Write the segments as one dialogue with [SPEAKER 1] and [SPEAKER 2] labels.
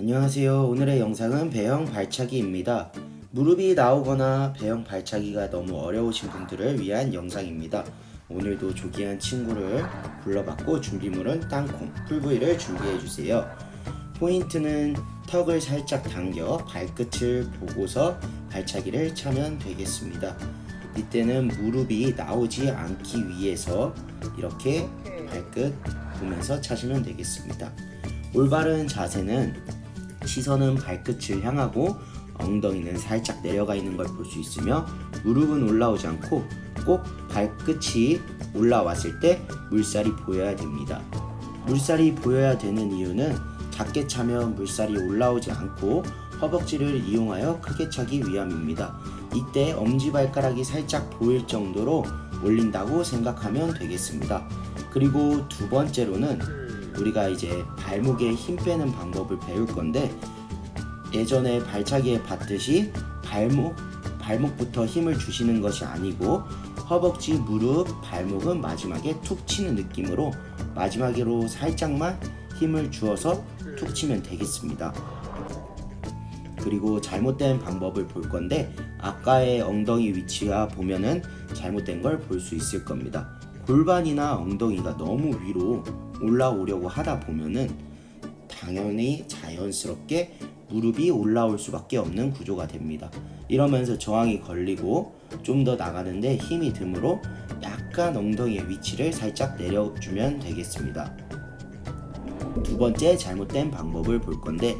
[SPEAKER 1] 안녕하세요. 오늘의 영상은 배영 발차기입니다. 무릎이 나오거나 배영 발차기가 너무 어려우신 분들을 위한 영상입니다. 오늘도 조기한 친구를 불러봤고 준비물은 땅콩, 풀부위를 준비해주세요. 포인트는 턱을 살짝 당겨 발끝을 보고서 발차기를 차면 되겠습니다. 이때는 무릎이 나오지 않기 위해서 이렇게 발끝 보면서 차시면 되겠습니다. 올바른 자세는 시선은 발끝을 향하고 엉덩이는 살짝 내려가 있는 걸 볼 수 있으며 무릎은 올라오지 않고 꼭 발끝이 올라왔을 때 물살이 보여야 됩니다. 물살이 보여야 되는 이유는 작게 차면 물살이 올라오지 않고 허벅지를 이용하여 크게 차기 위함입니다. 이때 엄지발가락이 살짝 보일 정도로 올린다고 생각하면 되겠습니다. 그리고 두 번째로는 우리가 이제 발목에 힘 빼는 방법을 배울 건데 예전에 발차기에 봤듯이 발목 발목부터 힘을 주시는 것이 아니고 허벅지, 무릎, 발목은 마지막에 툭 치는 느낌으로 마지막으로 살짝만 힘을 주어서 툭 치면 되겠습니다. 그리고 잘못된 방법을 볼 건데 아까의 엉덩이 위치가 보면은 잘못된 걸 볼 수 있을 겁니다. 골반이나 엉덩이가 너무 위로 올라오려고 하다 보면은 당연히 자연스럽게 무릎이 올라올 수밖에 없는 구조가 됩니다. 이러면서 저항이 걸리고 좀 더 나가는데 힘이 드므로 약간 엉덩이의 위치를 살짝 내려주면 되겠습니다. 두 번째 잘못된 방법을 볼 건데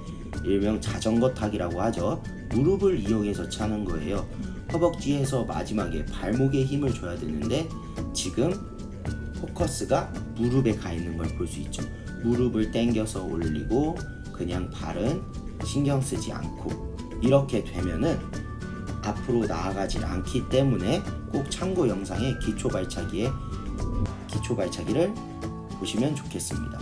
[SPEAKER 1] 일명 자전거 타기라고 하죠. 무릎을 이용해서 차는 거예요. 허벅지에서 마지막에 발목에 힘을 줘야 되는데 지금 포커스가 무릎에 가 있는 걸 볼 수 있죠. 무릎을 당겨서 올리고 그냥 발은 신경 쓰지 않고 이렇게 되면은 앞으로 나아가질 않기 때문에 꼭 참고 영상의 기초 발차기에 기초 발차기를 보시면 좋겠습니다.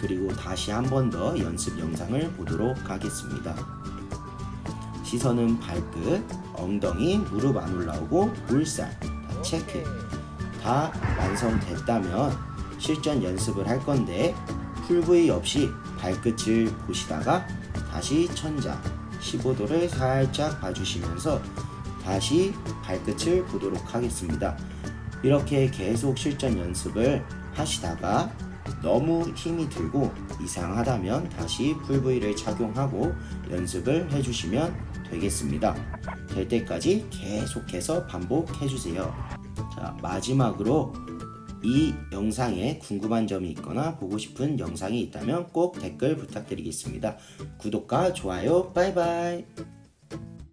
[SPEAKER 1] 그리고 다시 한 번 더 연습 영상을 보도록 하겠습니다. 시선은 발끝, 엉덩이, 무릎 안 올라오고 물살 다 체크. 다 완성됐다면 실전 연습을 할 건데 풀부위 없이 발끝을 보시다가 다시 천장 15도를 살짝 봐주시면서 다시 발끝을 보도록 하겠습니다. 이렇게 계속 실전 연습을 하시다가 너무 힘이 들고 이상하다면 다시 풀부위를 착용하고 연습을 해주시면 되겠습니다. 될 때까지 계속해서 반복해주세요. 자, 마지막으로 이 영상에 궁금한 점이 있거나 보고 싶은 영상이 있다면 꼭 댓글 부탁드리겠습니다. 구독과 좋아요, 바이바이.